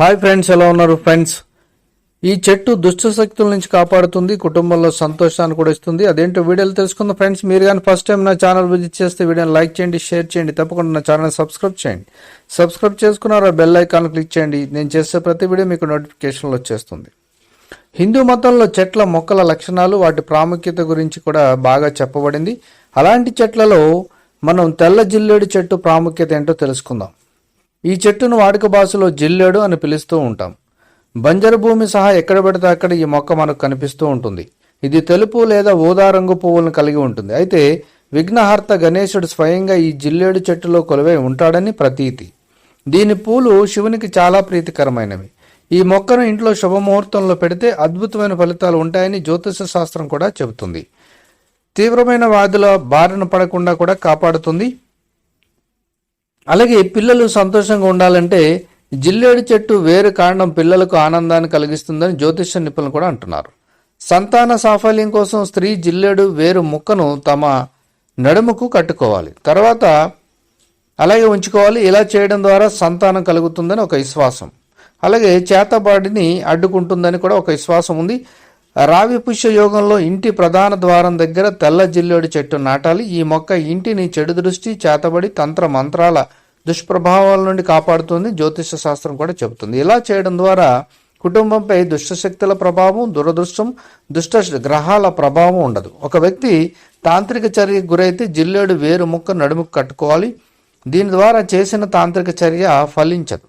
Hi friends ఎలా ఉన్నారు friends ఈ చెట్టు దుష్ట శక్తుల నుంచి కాపాడుతుంది కుటుంబంలో సంతోషాన్ని కూడా ఇస్తుంది. అదేంటో వీడియోలు తెలుసుకుందాం ఫ్రెండ్స్ మీరు కానీ ఫస్ట్ టైం నా ఛానల్ విజిట్ చేస్తే వీడియోని లైక్ చేయండి షేర్ చేయండి తప్పకుండా నా ఛానల్ సబ్స్క్రైబ్ చేయండి. సబ్స్క్రైబ్ చేసుకున్నారా బెల్ ఐకాన్ క్లిక్ చేయండి. నేను చేసే ప్రతి వీడియో మీకు నోటిఫికేషన్లు వచ్చేస్తుంది. హిందూ మతంలో చెట్ల మొక్కల లక్షణాలు వాటి ప్రాముఖ్యత గురించి కూడా బాగా చెప్పబడింది. అలాంటి చెట్లలో మనం తెల్ల జిల్లేడు చెట్టు ప్రాముఖ్యత ఏంటో తెలుసుకుందాం. ఈ చెట్టును వాడుక భాషలో జిల్లేడు అని పిలుస్తూ ఉంటాం. బంజరు భూమి సహా ఎక్కడ పెడితే అక్కడ ఈ మొక్క మనకు కనిపిస్తూ ఉంటుంది. ఇది తెలుపు లేదా ఊదా రంగు పువ్వులను కలిగి ఉంటుంది. అయితే విఘ్నహర్త గణేశుడు స్వయంగా ఈ జిల్లేడు చెట్టులో కొలువై ఉంటాడని ప్రతీతి. దీని పూలు శివునికి చాలా ప్రీతికరమైనవి. ఈ మొక్కను ఇంట్లో శుభముహూర్తంలో పెడితే అద్భుతమైన ఫలితాలు ఉంటాయని జ్యోతిష శాస్త్రం కూడా చెబుతుంది. తీవ్రమైన వ్యాధుల బారిన పడకుండా కూడా కాపాడుతుంది. అలాగే పిల్లలు సంతోషంగా ఉండాలంటే జిల్లేడు చెట్టు వేరు కాండం పిల్లలకు ఆనందాన్ని కలిగిస్తుందని జ్యోతిష నిపుణులు కూడా అంటున్నారు. సంతాన సాఫల్యం కోసం స్త్రీ జిల్లేడు వేరు ముక్కను తమ నడుముకు కట్టుకోవాలి. తర్వాత అలాగే ఉంచుకోవాలి. ఇలా చేయడం ద్వారా సంతానం కలుగుతుందని ఒక విశ్వాసం. అలాగే చేతబాడిని అడ్డుకుంటుందని కూడా ఒక విశ్వాసం ఉంది. రావి పుష్య యోగంలో ఇంటి ప్రధాన ద్వారం దగ్గర తెల్ల జిల్లేడు చెట్టు నాటాలి. ఈ మొక్క ఇంటిని చెడు దృష్టి చేతబడి తంత్ర మంత్రాల దుష్ప్రభావాల నుండి కాపాడుతుంది. జ్యోతిష శాస్త్రం కూడా చెబుతుంది. ఇలా చేయడం ద్వారా కుటుంబంపై దుష్టశక్తుల ప్రభావం దురదృష్టం దుష్ట గ్రహాల ప్రభావం ఉండదు. ఒక వ్యక్తి తాంత్రిక చర్యకు గురైతే జిల్లేడు వేరు ముక్క నడుముకు కట్టుకోవాలి. దీని ద్వారా చేసిన తాంత్రిక చర్య ఫలించదు.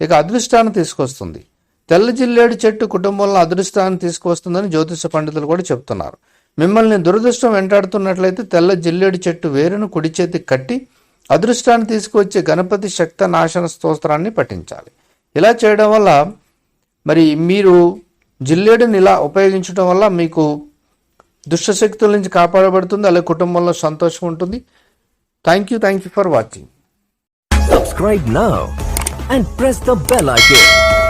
ఇక అదృష్టాన్ని తీసుకొస్తుంది. తెల్ల జిల్లేడు చెట్టు కుటుంబంలో అదృష్టాన్ని తీసుకొస్తుందని జ్యోతిష పండితులు కూడా చెప్తున్నారు మిమ్మల్ని దురదృష్టం వెంటాడుతున్నట్లయితే తెల్ల జిల్లేడు చెట్టు వేరును కుడి చేతికి కట్టి అదృష్టాన్ని తీసుకువచ్చే గణపతి శక్త నాశన స్తోత్రాన్ని పఠించాలి. ఇలా చేయడం వల్ల మరి మీరు జిల్లేడుని ఇలా ఉపయోగించడం వల్ల మీకు దుష్టశక్తుల నుంచి కాపాడబడుతుంది అలాగే కుటుంబంలో సంతోషం ఉంటుంది. Thank you thank you for watching subscribe now and press the bell icon